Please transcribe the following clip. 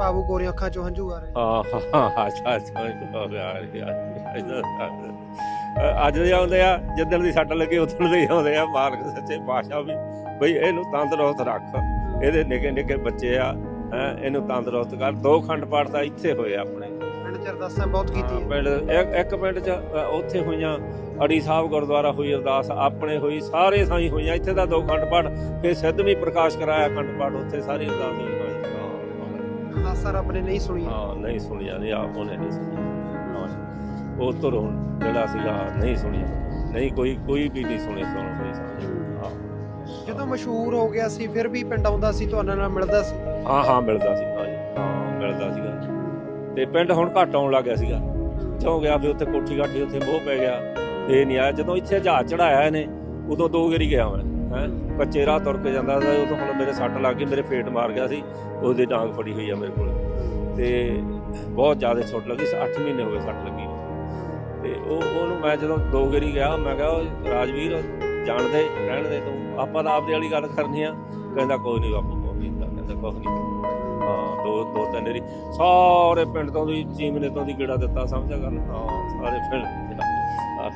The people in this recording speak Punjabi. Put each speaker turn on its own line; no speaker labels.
ਬਾਬੂ ਗੋਰੀਆਂ ਅੱਖਾਂ ਚੋਂ ਹੰਝੂ ਆ ਰਹੇ
ਅੱਜ ਦੇ ਆਉਂਦੇ ਆ ਜਿੱਦਣ ਦੀ ਸੱਟ ਲੱਗੀ ਉਦੋਂ ਦੇ ਆਉਂਦੇ ਆ ਮਾਲਕ ਸੱਚੇ ਪਾਤਸ਼ਾਹ ਵੀ ਬਈ ਇਹਨੂੰ ਤੰਦਰੁਸਤ ਰੱਖ ਇਹਦੇ ਨਿੱਕੇ ਨਿੱਕੇ ਬੱਚੇ ਆ ਇਹਨੂੰ ਤੰਦਰੁਸਤ ਕਰ ਦੋ ਖੰਡ ਪਾਠ ਤਾਂ ਇੱਥੇ ਹੋਏ ਆਪਣੇ
ਪਿੰਡ ਚ ਅਰਦਾਸਾਂ ਬਹੁਤ
ਹਾਂ,
ਕੀਤੀ
ਪਿੰਡ ਇੱਕ- ਪਿੰਡ ਚ ਉੱਥੇ ਹੋਈਆਂ ਅੜੀ ਸਾਹਿਬ ਗੁਰਦੁਆਰਾ ਹੋਈ ਅਰਦਾਸ ਆਪਣੇ ਹੋਈ ਸਾਰੇ ਸਾਈ ਹੋਈਆਂ ਇੱਥੇ ਤਾਂ ਦੋ ਖੰਡ ਪਾਠ ਫਿਰ ਸਿੱਧਵੀਂ ਪ੍ਰਕਾਸ਼ ਕਰਾਇਆ ਖੰਡ ਪਾਠ ਉੱਥੇ ਸਾਰੀ ਅਰਦਾਸ ਹੋਈ
ਅਰਦਾਸਾਂ ਰੱਬ ਨੇ ਨਹੀਂ ਸੁਣੀਆਂ
ਹਾਂ ਨਹੀਂ ਸੁਣੀਆਂ ਨਹੀਂ ਆਪ ਉਹਨੇ ਨਹੀਂ ਸੁਣੀਆਂ ਹਾਂ। ਉਹ ਤੁਰ ਜਿਹੜਾ ਸੀਗਾ ਨਹੀਂ ਸੁਣੀਆਂ। ਨਹੀਂ ਕੋਈ ਕੋਈ ਵੀ ਨਹੀਂ ਸੁਣੀ ਸੁਣ ਕੋਈ ਹਾਂ।
ਜਦੋਂ ਮਸ਼ਹੂਰ ਹੋ ਗਿਆ ਸੀ ਫਿਰ ਵੀ ਪਿੰਡ ਆਉਂਦਾ ਸੀ ਤੁਹਾਡੇ ਨਾਲ ਮਿਲਦਾ ਸੀ?
ਹਾਂ ਹਾਂ ਮਿਲਦਾ ਸੀ ਹਾਂ ਮਿਲਦਾ ਸੀਗਾ। ਤੇ ਪਿੰਡ ਹੁਣ ਘੱਟ ਆਉਣ ਲੱਗ ਗਿਆ ਸੀਗਾ। ਕਿਉਂ ਗਿਆ ਫਿਰ ਉੱਥੇ ਕੋਠੀ ਕਾਠੀ ਉੱਥੇ ਮੋਹ ਪੈ ਗਿਆ। ਇਹ ਨਹੀਂ ਆਇਆ। ਜਦੋਂ ਇੱਥੇ ਜਹਾਜ਼ ਚੜਾਇਆ ਇਹਨੇ ਉਦੋਂ ਦੋ ਵਾਰੀ ਗਿਆ ਮੈਂ। ਹੈ ਕਚੇਰਾ ਤੁਰ ਕੇ ਜਾਂਦਾ ਸੀ ਤੋਂ ਹੁਣ ਮੇਰੇ ਸੱਟ ਲੱਗ ਗਈ, ਮੇਰੇ ਪੇਟ ਮਾਰ ਗਿਆ ਸੀ, ਉਹਦੀ ਡਾਂਗ ਫੜੀ ਹੋਈ ਆ ਮੇਰੇ ਕੋਲ। ਤੇ ਬਹੁਤ ਜ਼ਿਆਦਾ ਛੋਟ ਲੱਗੀ 8 ਮਹੀਨੇ ਹੋ ਗਏ ਸੱਟ ਲੱਗੀ ਨੂੰ। ਤੇ ਉਹ, ਉਹਨੂੰ ਮੈਂ ਜਦੋਂ ਦੋ ਵਾਰੀ ਗਿਆ, ਮੈਂ ਕਿਹਾ, "ਓਏ, ਰਾਜਵੀਰ, ਜਾਣਦੇ ਰਹਿਣ ਦੇ ਤੂੰ। ਆਪਾਂ ਤਾਂ ਆਪਦੇ ਵਾਲੀ ਗੱਲ ਕਰਨੀ ਆ। ਕਹਿੰਦਾ, ਕੋਈ ਨਹੀਂ ਬਾਪੂ, ਕੋਈ ਨਹੀਂ ਕਹਿੰਦਾ, ਕੁਛ ਨਹੀਂ ਹਾਂ, ਦੋ ਦੋ ਤਿੰਨ ਵਾਰੀ। ਸਾਰੇ ਪਿੰਡ ਤੋਂ ਦੀ ਚੀਮਨੇ ਤੋਂ ਦੀ ਗੇੜਾ ਦਿੱਤਾ, ਸਮਝਿਆ ਗੱਲ? ਹਾਂ, ਸਾਰੇ ਪਿੰਡ